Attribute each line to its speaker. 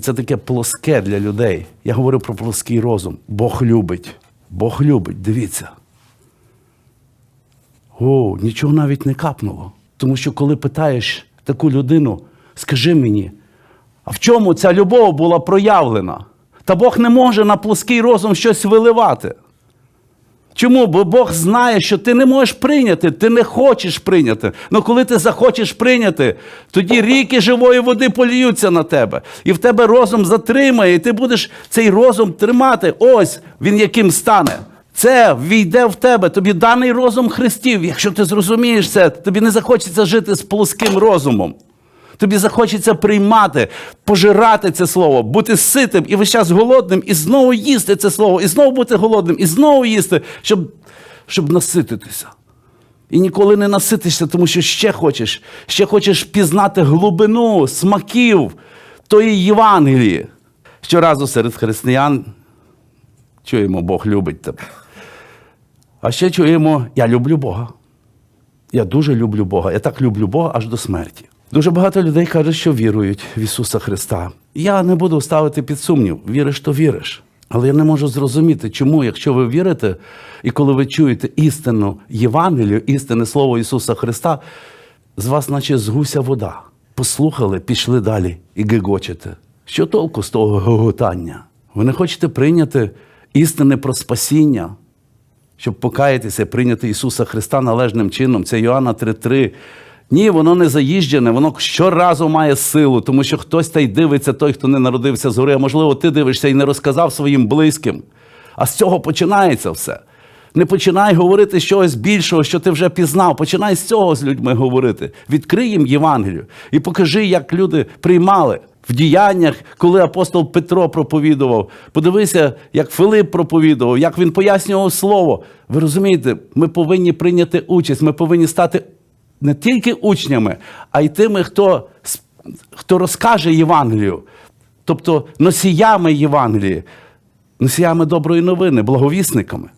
Speaker 1: Це таке плоске для людей. Я говорю про плоский розум. Бог любить. Бог любить, дивіться. О, нічого навіть не капнуло. Тому що коли питаєш таку людину, скажи мені, а в чому ця любов була проявлена? Та Бог не може на плоский розум щось виливати. Чому? Бо Бог знає, що ти не можеш прийняти, ти не хочеш прийняти. Але коли ти захочеш прийняти, тоді ріки живої води поліються на тебе. І в тебе розум затримає, і ти будеш цей розум тримати. Ось він яким стане. Це війде в тебе, тобі даний розум Христів. Якщо ти зрозумієш це, тобі не захочеться жити з плоским розумом. Тобі захочеться приймати, пожирати це слово, бути ситим і весь час голодним, і знову їсти це слово, і знову бути голодним, і знову їсти, щоб, щоб насититися. І ніколи не наситишся, тому що ще хочеш, ще хочеш пізнати глибину смаків тої Євангелії. Щоразу серед християн чуємо, Бог любить тебе. А ще чуємо, я люблю Бога. Я дуже люблю Бога. Я так люблю Бога аж до смерті. Дуже багато людей кажуть, що вірують в Ісуса Христа. Я не буду ставити під сумнів, віриш, то віриш. Але я не можу зрозуміти, чому, якщо ви вірите, і коли ви чуєте істину Євангелію, істинне Слово Ісуса Христа, з вас, наче з гуся вода. Послухали, пішли далі і гегочете. Що толку з того гоготання? Ви не хочете прийняти істини про спасіння, щоб покаятися, прийняти Ісуса Христа належним чином. Це Йоанна 3.3. Ні, воно не заїжджене, воно щоразу має силу, тому що хтось та й дивиться, той, хто не народився згори. А можливо, ти дивишся і не розказав своїм близьким. А з цього починається все. Не починай говорити щось більшого, що ти вже пізнав. Починай з цього з людьми говорити. Відкрий їм Євангелію і покажи, як люди приймали в діяннях, коли апостол Петро проповідував. Подивися, як Филип проповідував, як він пояснював слово. Ви розумієте, ми повинні прийняти участь, ми повинні стати не тільки учнями, а й тими, хто, хто розкаже Євангелію, тобто носіями Євангелії, носіями доброї новини, благовісниками.